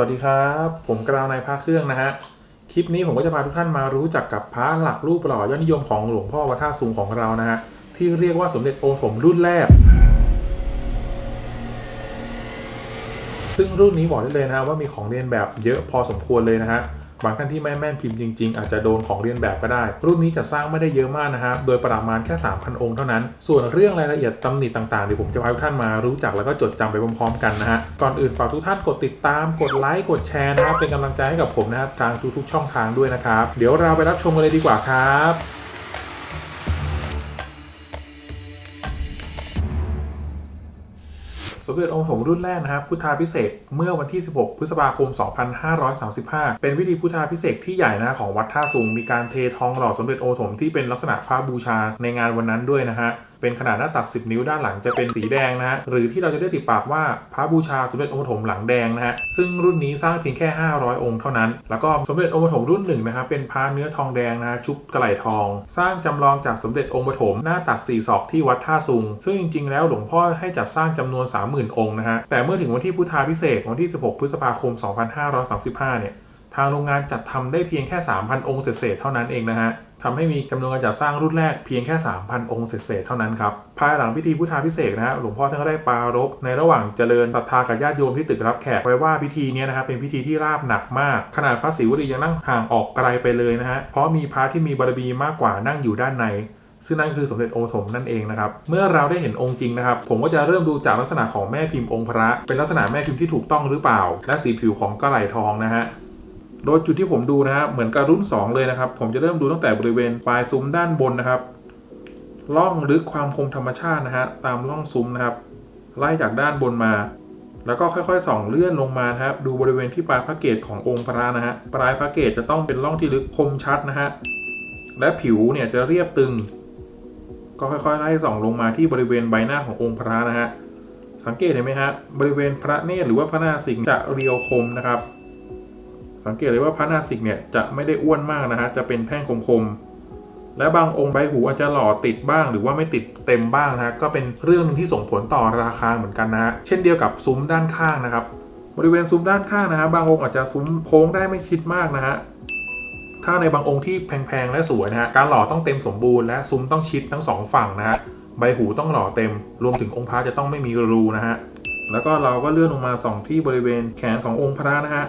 วัสดีครับ ผมกราวนายพระเครื่องนะฮะ คลิปนี้ผมก็จะพาทุกท่านมารู้จักกับพระหลักรูปหล่อยอดนิยมของหลวงพ่อวัดท่าสูงของเรานะฮะ ที่เรียกว่าสมเด็จองค์ผมรุ่นแรก ซึ่งรุ่นนี้บอกได้เลยนะฮะว่ามีของเรียนแบบเยอะพอสมควรเลยนะฮะ บางท่านที่ไม่แม่นพิมพ์จริงๆ อาจจะโดนของเรียนแบบก็ได้ รุ่นนี้จะสร้างไม่ได้เยอะมากนะฮะโดยประมาณแค่ 3,000 องค์เท่านั้น ส่วนเรื่องรายละเอียดตำหนิต่างๆเดี๋ยวผมจะพาทุกท่านมารู้จักแล้วก็จดจำไปพร้อมๆกันนะฮะ ก่อนอื่นฝากทุกท่านกดติดตาม กดไลค์ กดแชร์นะครับ เป็นกำลังใจให้กับผมนะครับทางทุกๆช่องทางด้วยนะครับ เดี๋ยวเราไปรับชมกันเลยดีกว่าครับ สมเด็จองค์ผมรุ่นแรกนะครับพุทธาพิเศษเมื่อวันที่ 16 พฤษภาคม 2535 เป็นวิธีพุทธาพิเศษที่ใหญ่นะของวัดท่าสูงมีการเททองหล่อสมเด็จองค์ผมที่เป็นลักษณะพระบูชาในงานวันนั้นด้วยนะฮะเป็นขนาดหน้าตัก 10 นิ้วด้านหลังจะเป็นสีแดงนะฮะหรือที่เราจะได้ติดปากว่าพระบูชาสมเด็จองค์ปฐมหลังแดงนะฮะซึ่งรุ่นนี้สร้างเพียงแค่ 500 องค์เท่านั้น แล้วก็สมเด็จองค์ปฐมรุ่นหนึ่งนะครับเป็นพระเนื้อทองแดงนะชุบกระไหลทอง สร้างจำลองจากสมเด็จองค์ปฐมหน้าตักสี่ศอกที่วัดท่าซุง ซึ่งจริงๆ แล้วหลวงพ่อให้จัดสร้างจำนวน 30,000 องค์นะฮะแต่เมื่อถึงวันที่พุทธาพิเศษวันที่ 16 พฤษภาคม 2535 เนี่ยทางโรงงานจัดทำได้เพียงแค่ 3,000 องค์เศษๆเท่านั้นเองนะฮะ ทำให้มีจำนวนการจัดสร้างรุ่นแรกเพียงแค่ 3,000 องค์เศษเท่านั้นครับ ภายหลังพิธีพุทธาพิเศษนะฮะหลวงพ่อท่านก็ได้ปารภในระหว่างเจริญศรัทธากับญาติโยมที่ตึกรับแขกไว้ว่าพิธีนี้นะฮะเป็นพิธีที่ราบหนักมาก ขนาดพระศิวลียังนั่งห่างออกไกลไปเลยนะฮะเพราะมีพระที่มีบารมีมากกว่านั่งอยู่ด้านในซึ่งนั่นคือสมเด็จองค์ปฐมนั่นเองนะครับ เมื่อเราได้เห็นองค์จริงนะครับ ผมก็จะเริ่มดูจากลักษณะของแม่พิมพ์องค์พระ เป็นลักษณะแม่พิมพ์ที่ถูกต้องหรือเปล่า และสีผิวของกระไหลทองนะฮะ โดยจุดที่ผมดูนะฮะเหมือนกับรุ่น 2 เลยนะครับ ผมจะเริ่มดูตั้งแต่บริเวณปลายซุ้มด้านบนนะครับล่องลึกความคงธรรมชาตินะฮะตามล่องซุ้มนะครับ ไล่จากด้านบนมา แล้วก็ค่อยๆส่องเลื่อนลงมานะครับ ดูบริเวณที่ปลายพระเกศขององค์พระนะฮะปลายพระเกศจะต้องเป็นร่องที่ลึกคมชัดนะฮะและผิวเนี่ยจะเรียบตึง ก็ค่อยๆไล่ส่องลงมาที่บริเวณใบหน้าขององค์พระนะฮะสังเกตเห็นไหมฮะบริเวณพระเนตรหรือว่าพระนาสิงจะเรียวคมนะครับ สังเกตเลยว่าพระนาสิกเนี่ยจะไม่ได้อ้วนมากนะฮะจะเป็นแท่งคมๆและบางองค์ใบหูอาจจะหล่อติดบ้าง หรือว่าไม่ติดเต็มบ้างนะฮะก็เป็นเรื่องหนึงที่ส่งผลต่อราคาเหมือนกันนะฮะเช่นเดียวกับซุ้มด้านข้างนะครับ บริเวณซุ้มด้านข้างนะฮะบางองค์อาจจะซุ้มโค้งได้ไม่ชิดมากนะฮะถ้าในบางองค์ที่แพงๆและสวยนะฮะการหล่อต้องเต็มสมบูรณ์และซุ้มต้องชิดทั้งสองฝั่งนะฮะใบหูต้องหล่อเต็ม รวมถึงองค์พระจะต้องไม่มีรูนะฮะแล้วก็เราก็เลื่อนลงมาส่องที่บริเวณแขนขององค์พระนะฮะ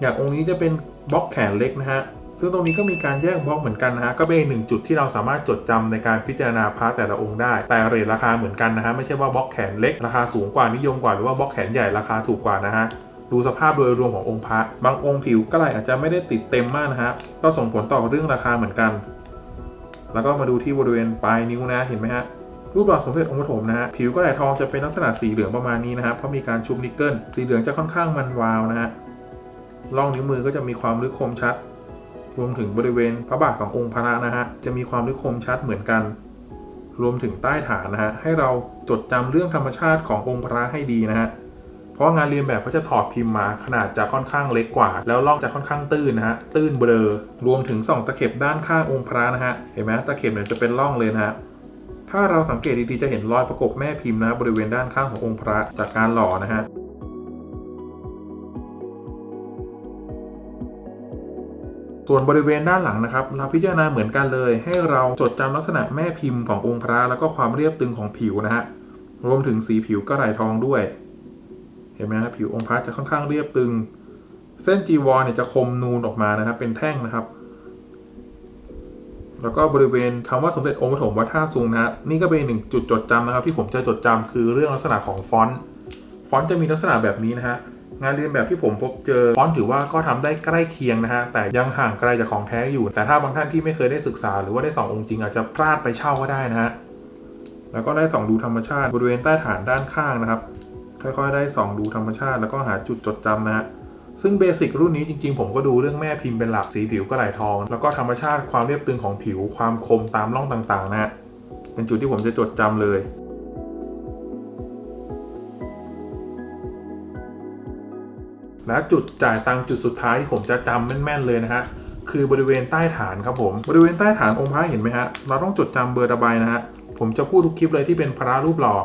อย่างองค์นี้จะเป็นบล็อกแขนเล็กนะฮะซึ่งตรงนี้ก็มีการแยกบล็อกเหมือนกันนะฮะก็เป็นหนึ่งจุดที่เราสามารถจดจำในการพิจารณาพระแต่ละองค์ได้ แต่เรทราคาเหมือนกันนะฮะไม่ใช่ว่าบล็อกแขนเล็กราคาสูงกว่านิยมกว่าหรือว่าบล็อกแขนใหญ่ราคาถูกกว่านะฮะดูสภาพโดยรวมขององค์พระบางองค์ผิวก็ไหลอาจจะไม่ได้ติดเต็มมากนะฮะก็ส่งผลต่อเรื่องราคาเหมือนกัน แล้วก็มาดูที่บริเวณปลายนิ้วนะเห็นไหมฮะรูปหล่อสมเด็จองค์ปฐมนะฮะผิวก็ไหลทองจะเป็นลักษณะสีเหลืองประมาณนี้นะฮะเพราะมีการชุบนิกเกิลสีเหลืองจะค่อนข้างมันวาวนะฮะ ร่องนิ้วมือก็จะมีความลึกคมชัด รวมถึงบริเวณพระบาทขององค์พระนะฮะจะมีความลึกคมชัดเหมือนกัน รวมถึงใต้ฐานนะฮะให้เราจดจำเรื่องธรรมชาติขององค์พระให้ดีนะฮะเพราะงานเรียนแบบเขาจะถอดพิมพ์มาขนาดจะค่อนข้างเล็กกว่า แล้วร่องจะค่อนข้างตื้นนะฮะตื้นเบลอรวมถึงส่องตะเข็บด้านข้างองค์พระนะฮะเห็นไหมตะเข็บเนี่ยจะเป็นร่องเลยนะฮะถ้าเราสังเกตดีๆจะเห็นรอยประกบแม่พิมพ์นะบริเวณด้านข้างขององค์พระจากการหล่อนะฮะ ส่วนบริเวณด้านหลังนะครับ เราพิจารณาเหมือนกันเลย ให้เราจดจำลักษณะแม่พิมพ์ขององค์พระ แล้วก็ความเรียบตึงของผิวนะฮะรวมถึงสีผิวก็ไหลทองด้วย เห็นไหมครับผิวองค์พระจะค่อนข้างเรียบตึง เส้นจีวรเนี่ยจะคมนูนออกมานะครับ เป็นแท่งนะครับ แล้วก็บริเวณคำว่าสมเด็จองค์ปฐมวัดท่าซุงนะฮะนี่ก็เป็นหนึ่งจุดจดจำนะครับ ที่ผมจะจดจำคือเรื่องลักษณะของฟอนต์ฟอนต์จะมีลักษณะแบบนี้นะฮะ งานเรียนแบบที่ผมพบเจอฟอนต์ถือว่าก็ทำได้ใกล้เคียงนะฮะแต่ยังห่างไกลจากของแท้อยู่ แต่ถ้าบางท่านที่ไม่เคยได้ศึกษา หรือว่าได้ส่ององค์จริงอาจจะพลาดไปเช่าก็ได้นะฮะแล้วก็ได้ส่องดูธรรมชาติบริเวณใต้ฐานด้านข้างนะครับค่อยๆ ได้ส่องดูธรรมชาติ แล้วก็หาจุดจดจำนะฮะซึ่งเบสิกรุ่นนี้จริงๆ ผมก็ดูเรื่องแม่พิมพ์เป็นหลักสีผิวก็ไหลทอง แล้วก็ธรรมชาติความเรียบตึงของผิวความคมตามร่องต่างๆนะฮะเป็นจุดที่ผมจะจดจำเลย และจุดจ่ายตังจุดสุดท้ายที่ผมจะจำแม่นๆเลยนะฮะคือบริเวณใต้ฐานครับผมบริเวณใต้ฐานองค์พระเห็นไหมฮะเราต้องจดจำเบอร์ระบายนะฮะผมจะพูดทุกคลิปเลยที่เป็นพระรูปหล่อ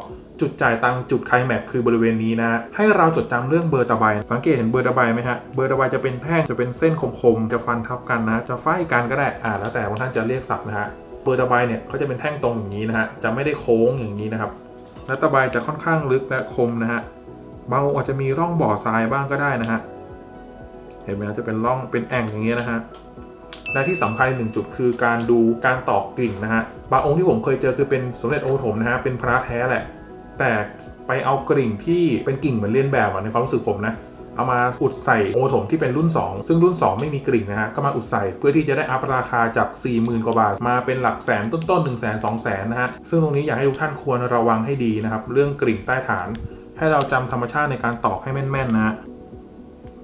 จุดจ่ายตังจุดไคลแม็กคือบริเวณนี้นะให้เราจดจำเรื่องเบอร์ตะไบสังเกตเห็นเบอร์ตะไบไหมฮะเบอร์ตะไบจะเป็นแท่งจะเป็นเส้นคมๆจะฟันทับกันนะ จะไฟกันก็ได้อ่าแล้วแต่บาท่านจะเรียกศัพท์นะฮะเบอร์ตะไบเนี่ยเขาจะเป็นแท่งตรงอย่างนี้นะฮะจะไม่ได้โค้งอย่างนี้นะครับและตะไบจะค่อนข้างลึกและคมนะฮะ บางองค์อาจจะมีร่องบ่อทรายบ้างก็ได้นะฮะ เห็นไหมฮะจะเป็นร่องเป็นแอ่งอย่างเงี้ยนะฮะ และที่สำคัญหนึ่งจุดคือการดูการตอกกลิ่งนะฮะ บางองค์ที่ผมเคยเจอคือเป็นสมเด็จโอถมนะฮะ เป็นพระแท้แหละ แต่ไปเอากลิ่งที่เป็นกิ่งเหมือนเลียนแบบในความรู้สึกผมนะ เอามาอุดใส่โอถมที่เป็นรุ่น 2 ซึ่งรุ่น 2 ไม่มีกลิ่งนะฮะ ก็มาอุดใส่เพื่อที่จะได้อัพราคาจาก 40,000 กว่าบาท มาเป็นหลักแสนต้นๆ1 0 0 0 0 0 2 0 0 0 0นะฮะ ซึ่งตรงนี้อยากให้ทุกท่านควรระวังให้ดีนะครับ เรื่องกลิ่งใต้ฐาน ให้เราจำธรรมชาติในการตอกให้แม่นๆนะฮะ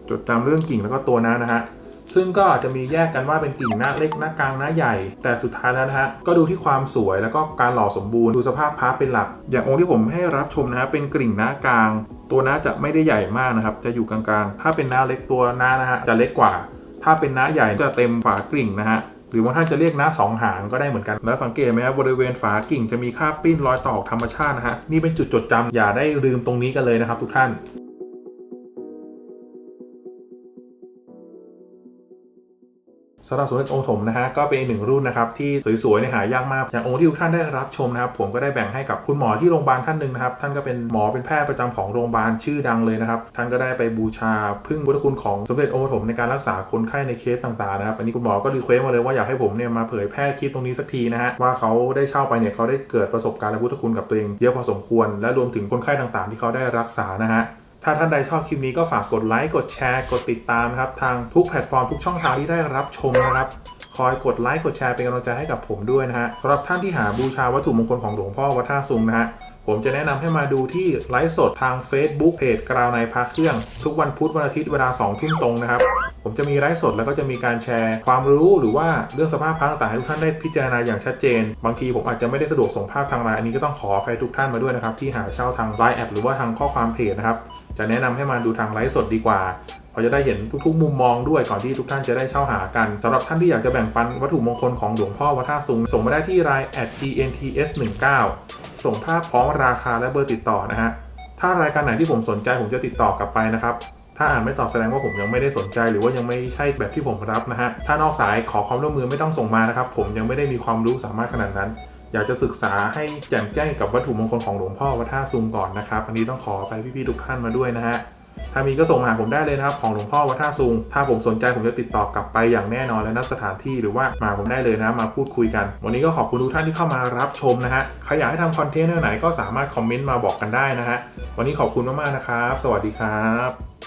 จดจำเรื่องกิ่งแล้วก็ตัวน้านะฮะซึ่งก็อาจจะมีแยกกันว่าเป็นกิ่งหน้าเล็กหน้ากลางหน้าใหญ่ แต่สุดท้ายแล้วนะฮะก็ดูที่ความสวยแล้วก็การหล่อสมบูรณ์ดูสภาพพระเป็นหลัก อย่างองค์ที่ผมให้รับชมนะฮะเป็นกลิ่งหน้ากลาง ตัวหน้าจะไม่ได้ใหญ่มากนะครับจะอยู่กลางๆ ถ้าเป็นหน้าเล็กตัวหน้านะฮะจะเล็กกว่า ถ้าเป็นหน้าใหญ่จะเต็มฝากลิ่งนะฮะ หรือบางท่านจะเรียกน้าสองหางก็ได้เหมือนกัน แล้วสังเกตไหมครับบริเวณฝากิ่งจะมีคราบปิ้นรอยตอกธรรมชาตินะฮะนี่เป็นจุดจดจำอย่าได้ลืมตรงนี้กันเลยนะครับทุกท่าน สำหรับสมเด็จองค์ถมนะฮะก็เป็นอีกหนึ่งรุ่นนะครับที่สวยๆเนี่ยหายากมากอย่างองค์ที่ทุกท่านได้รับชมนะครับผมก็ได้แบ่งให้กับคุณหมอที่โรงพยาบาลท่านหนึ่งนะครับท่านก็เป็นหมอเป็นแพทย์ประจำของโรงพยาบาลชื่อดังเลยนะครับท่านก็ได้ไปบูชาพึ่งพุทธคุณของสมเด็จองค์ถมในการรักษาคนไข้ในเคสต่างๆนะครับอันนี้คุณหมอก็รีเควสมาเลยว่าอยากให้ผมเนี่ยมาเผยแพร่คลิปตรงนี้สักทีนะฮะว่าเขาได้เช่าไปเนี่ยเขาได้เกิดประสบการณ์และพุทธคุณกับตัวเองเยอะพอสมควร และรวมถึงคนไข้ต่างๆ ที่เขาได้รักษานะฮะ ถ้าท่านใดชอบคลิปนี้ก็ฝากกดไลค์กดแชร์ กดติดตามครับทางทุกแพลตฟอร์มทุกช่องทางที่ได้รับชมนะครับคอยกดไลค์กดแชร์เป็นกำลังใจให้กับผมด้วยนะฮะสำหรับท่านที่หาบูชาวัตถุมงคลของหลวงพ่อวัดท่าซุงนะฮะผมจะแนะนำให้มาดูที่ไลฟ์สดทาง Facebook เพจกราวในพระเครื่อง ทุกวันพุธวันอาทิตย์เวลา2ทุ่มตรงนะครับ ผมจะมีไลฟ์สดแล้วก็จะมีการแชร์ ความรู้หรือว่าเรื่องสภาพพระต่างๆให้ทุกท่านได้พิจารณาอย่างชัดเจน บางทีผมอาจจะไม่ได้สะดวกส่งภาพทางไลน์อันนี้ก็ต้องขออภัยทุกท่านมาด้วยนะครับที่หาเช่าทางไลน์แอดหรือว่าทางข้อความเพจนะครับจะแนะนำให้มาดูทางไลฟ์สดดีกว่าเราจะได้เห็นทุกๆ มุมมองด้วยก่อนที่ทุกท่านจะได้เช่าหากันสำหรับท่านที่อยากจะแบ่งปันวัตถุมงคลของหลวงพ่อวัดท่าซุงส่งมาได้ที่ line at gnts19 ส่งภาพพร้อมราคาและเบอร์ติดต่อนะฮะ ถ้ารายการไหนที่ผมสนใจผมจะติดต่อกลับไปนะครับ ถ้าอ่านไม่ตอบแสดงว่าผมยังไม่ได้สนใจ หรือว่ายังไม่ใช่แบบที่ผมรับนะฮะ ถ้านอกสายขอความร่วมมือไม่ต้องส่งมานะครับ ผมยังไม่ได้มีความรู้สามารถขนาดนั้น อยากจะศึกษาให้แจ่มแจ้งกับวัตถุมงคลของหลวงพ่อวัดท่าซุงก่อนนะครับ อันนี้ต้องขอไปพี่ๆทุกท่านมาด้วยนะฮะ ถ้ามีก็ส่งมาหาผมได้เลยนะครับของหลวงพ่อวัดท่าซุง ถ้าผมสนใจผมจะติดต่อกลับไปอย่างแน่นอนและนัดสถานที่หรือว่ามาผมได้เลยนะมาพูดคุยกัน วันนี้ก็ขอบคุณทุกท่านที่เข้ามารับชมนะฮะใครอยากให้ทำคอนเทนต์เรื่องไหนก็สามารถคอมเมนต์มาบอกกันได้นะฮะวันนี้ขอบคุณมากๆนะครับ สวัสดีครับ